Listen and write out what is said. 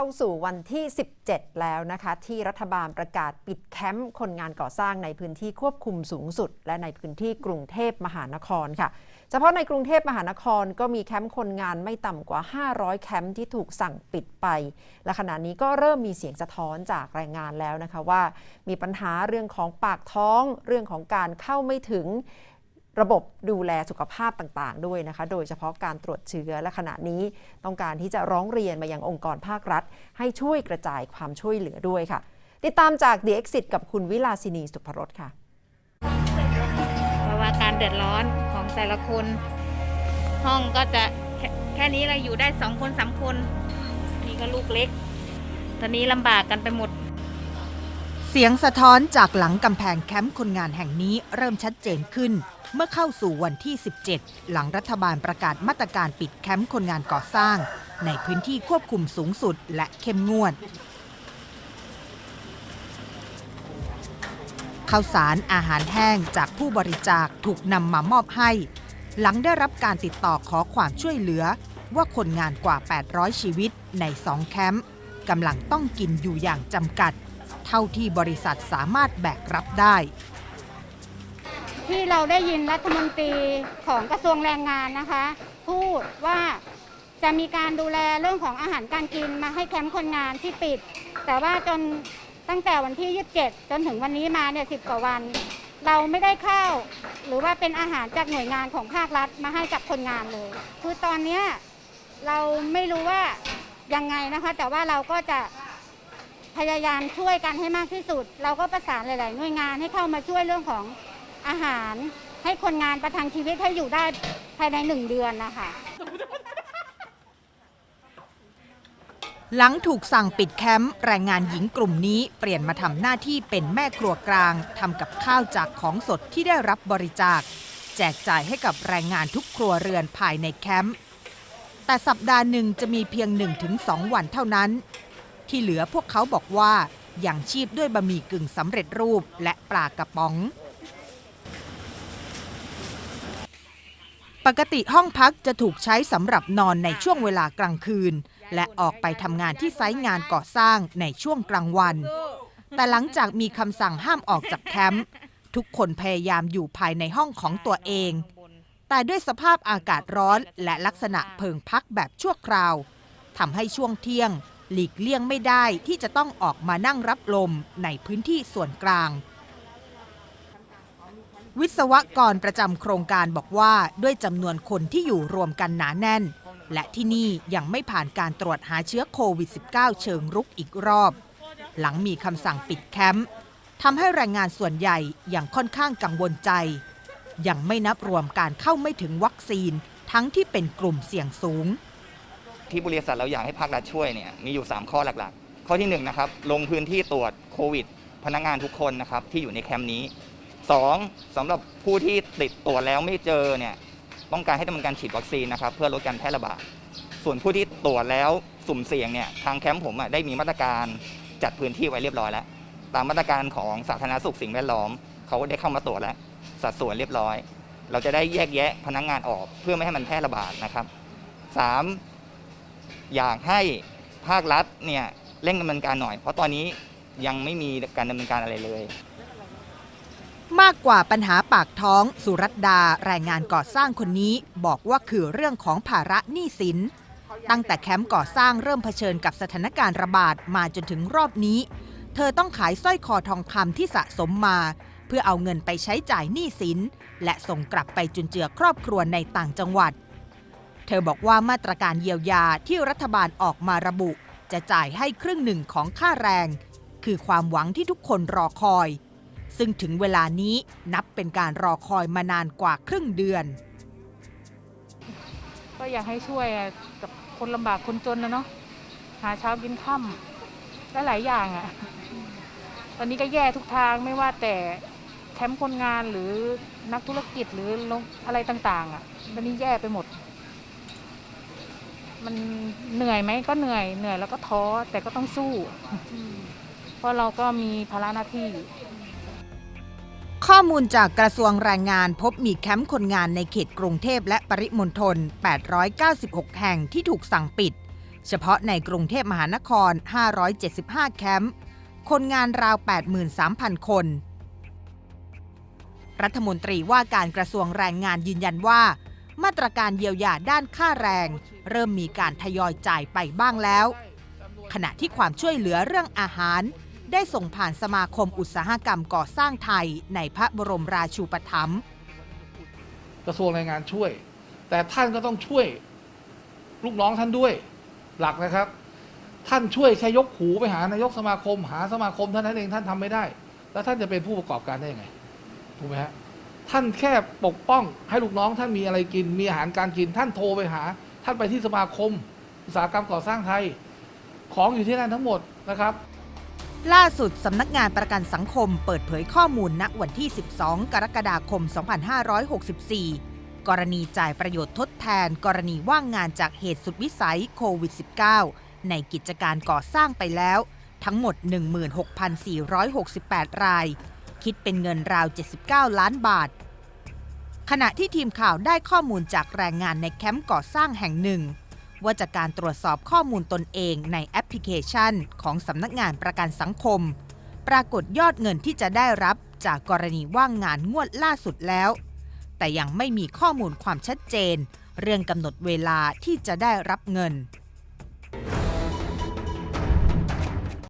ข้าสู่วันที่ 17 แล้วนะคะ ที่รัฐบาลประกาศปิดแคมป์คนงานก่อสร้างในพื้นที่ควบคุมสูงสุด และในพื้นที่กรุงเทพมหานครค่ะ เฉพาะในกรุงเทพมหานครก็มีแคมป์คนงานไม่ต่ำกว่า 500 แคมป์ที่ถูกสั่งปิดไป และขณะนี้ก็เริ่มมีเสียงสะท้อนจากแรงงานแล้วนะคะว่า มีปัญหาเรื่องของปากท้อง เรื่องของการเข้าไม่ถึง ระบบดูแลสุขภาพต่างๆ ด้วยนะคะ โดยเฉพาะการตรวจเชื้อและขณะนี้ต้องการที่จะร้องเรียนมายังองค์กรภาครัฐ ให้ช่วยกระจายความช่วยเหลือด้วยค่ะ ติดตามจาก The Exit กับคุณวิลาสินีสุภรสค่ะเพราะว่าการเดือดร้อนของแต่ละคน ห้องก็จะแค่แค่นี้เราอยู่ได้สองคนสามคน นี่ก็ลูกเล็ก ตอนนี้ลำบากกันไปหมด เสียงสะท้อนจากหลังกำแพงแคมป์คนงานแห่งนี้เริ่มชัดเจนขึ้น เมื่อเข้าสู่วันที่ 17 หลังรัฐบาลประกาศมาตรการปิดแคมป์คนงานก่อสร้าง ในพื้นที่ควบคุมสูงสุดและเข้มงวดข้าวสารอาหารแห้งจากผู้บริจาคถูกนำมามอบให้ หลังได้รับการติดต่อขอความช่วยเหลือ ว่าคนงานกว่า 800 ชีวิตในสองแคมป์กำลังต้องกินอยู่อย่างจำกัด เท่าที่บริษัทสามารถแบกรับได้ ที่เราได้ยินรัฐมนตรีของกระทรวงแรงงานนะคะ พูดว่าจะมีการดูแลเรื่องของอาหารการกินมาให้แคมป์คนงานที่ปิด แต่ว่าจนตั้งแต่วันที่ 27 จนถึงวันนี้มาเนี่ยสิกว่าวัน เราไม่ได้ข้าวหรือว่าเป็นอาหารจากหน่วยงานของภาครัฐมาให้กับคนงานเลย คือตอนเนี้ยเราไม่รู้ว่ายังไงนะคะ แต่ว่าเราก็จะ พยายามช่วยกันให้มากที่สุด เราก็ประสานหลาย ๆ หน่วยงานให้เข้ามาช่วยเรื่องของอาหาร ให้คนงานประทังชีวิตให้อยู่ได้ภายในหนึ่งเดือนนะคะหลังถูกสั่งปิดแคมป์แรงงานหญิงกลุ่มนี้เปลี่ยนมาทำหน้าที่เป็นแม่ครัวกลางทำกับข้าวจากของสดที่ได้รับบริจาค แจกจ่ายให้กับแรงงานทุกครัวเรือนภายในแคมป์แต่สัปดาห์หนึ่งจะมีเพียง 1-2 วันเท่านั้น ที่เหลือพวกเขาบอกว่าอย่างชีพด้วยบะหมี่กึ่งสำเร็จรูปและปลากระป๋อง ปกติห้องพักจะถูกใช้สำหรับนอนในช่วงเวลากลางคืน และออกไปทำงานที่ไซต์งานก่อสร้างในช่วงกลางวัน แต่หลังจากมีคำสั่งห้ามออกจากแคมป์ทุกคนพยายามอยู่ภายในห้องของตัวเอง แต่ด้วยสภาพอากาศร้อนและลักษณะเพิงพักแบบชั่วคราวทำให้ช่วงเที่ยง หลีกเลี่ยงไม่ได้ที่จะต้องออกมานั่งรับลมในพื้นที่ส่วนกลาง วิศวกรประจำโครงการบอกว่าด้วยจำนวนคนที่อยู่รวมกันหนาแน่น และที่นี่ยังไม่ผ่านการตรวจหาเชื้อโควิด -19 เชิงรุกอีกรอบ หลังมีคำสั่งปิดแคมป์ทำให้แรงงานส่วนใหญ่ยังค่อนข้างกังวลใจ ยังไม่นับรวมการเข้าไม่ถึงวัคซีนทั้งที่เป็นกลุ่มเสี่ยงสูง ที่บริษัทเราอยากให้ภาครัฐช่วยเนี่ยมีอยู่ 3 ข้อหลักๆ ข้อที่1นะครับลงพื้นที่ตรวจโควิด พนักงานทุกคนนะครับที่อยู่ในแคมป์นี้ 2. สำหรับผู้ที่ติดตรวจแล้วไม่เจอเนี่ยต้องการให้ดำเนินการฉีดวัคซีนนะครับเพื่อลดการแพร่ระบาดส่วนผู้ที่ตรวจแล้วสุ่มเสี่ยงเนี่ยทางแคมป์ผมได้มีมาตรการจัดพื้นที่ไว้เรียบร้อยแล้ว ตามมาตรการของสาธารณสุขสิ่งแวดล้อมเขาได้เข้ามาตรวจแล้ว สัดส่วนเรียบร้อย เราจะได้แยกแยะพนักงานออกเพื่อไม่ให้มันแพร่ระบาดนะครับสาม อยากให้ภาครัฐเนี่ยเร่งดำเนินการหน่อย เพราะตอนนี้ยังไม่มีการดำเนินการอะไรเลย มากกว่าปัญหาปากท้อง สุรัตดาแรงงานก่อสร้างคนนี้บอกว่าคือเรื่องของภาระหนี้สิน ตั้งแต่แคมป์ก่อสร้างเริ่มเผชิญกับสถานการณ์ระบาดมาจนถึงรอบนี้ เธอต้องขายสร้อยคอทองคำที่สะสมมา เพื่อเอาเงินไปใช้จ่ายหนี้สิน และส่งกลับไปจุนเจือครอบครัวในต่างจังหวัด เธอบอกว่ามาตรการเยียวยาที่รัฐบาลออกมาระบุ จะจ่ายให้ครึ่งหนึ่งของค่าแรง คือความหวังที่ทุกคนรอคอย ซึ่งถึงเวลานี้นับเป็นการรอคอยมานานกว่าครึ่งเดือน ก็อยากให้ช่วยกับคนลำบากคนจนนะเนาะหาเช้ากินค่ำและหลายอย่างอะ่ะ ตอนนี้ก็แย่ทุกทางไม่ว่าแต่แคมป์คนงานหรือนักธุรกิจหรือลงอะไรต่าง ๆอะตอนนี้แย่ไปหมด มันเหนื่อยไหมก็เหนื่อยเหนื่อยแล้วก็ท้อแต่ก็ต้องสู้ เพราะเราก็มีภาระหน้าที่ ข้อมูลจากกระทรวงแรงงานพบมีแคมป์คนงานในเขตกรุงเทพและปริมณฑล 896 แห่งที่ถูกสั่งปิด เฉพาะในกรุงเทพมหานคร 575 แคมป์ คนงานราว 83,000 คน รัฐมนตรีว่าการกระทรวงแรงงานยืนยันว่า มาตรการเยียวยาด้านค่าแรง เริ่มมีการทยอยจ่ายไปบ้างแล้ว ขณะที่ความช่วยเหลือเรื่องอาหาร ได้ส่งผ่านสมาคมอุตสาหกรรมก่อสร้างไทยในพระบรมราชูปถัมภ์กระทรวงแรงงานช่วย แต่ท่านก็ต้องช่วยลูกน้องท่านด้วยหลักนะครับ ท่านช่วยแค่ยกหูไปหานายกสมาคม หาสมาคมเท่านั้นเองท่านทำไม่ได้ แล้วท่านจะเป็นผู้ประกอบการได้ยังไงถูกไหมฮะ ท่านแค่ปกป้อง ให้ลูกน้องท่านมีอะไรกิน มีอาหารการกิน ท่านโทรไปหา ท่านไปที่สมาคม อุตสาหกรรมก่อสร้างไทย ของอยู่ที่นั่นทั้งหมดนะครับ ล่าสุดสำนักงานประกันสังคมเปิดเผยข้อมูลณวันที่ 12 กรกฎาคม 2564 กรณีจ่ายประโยชน์ทดแทน กรณีว่างงานจากเหตุสุดวิสัยโควิด -19 ในกิจการก่อสร้างไปแล้ว ทั้งหมด 16,468 ราย คิดเป็นเงินราว 79 ล้านบาท ขณะที่ทีมข่าวได้ข้อมูลจากแรงงานในแคมป์ก่อสร้างแห่งหนึ่ง ว่าจากการตรวจสอบข้อมูลตนเองในแอปพลิเคชันของสำนักงานประกันสังคม ปรากฏยอดเงินที่จะได้รับจากกรณีว่างงานงวดล่าสุดแล้ว แต่ยังไม่มีข้อมูลความชัดเจน เรื่องกำหนดเวลาที่จะได้รับเงิน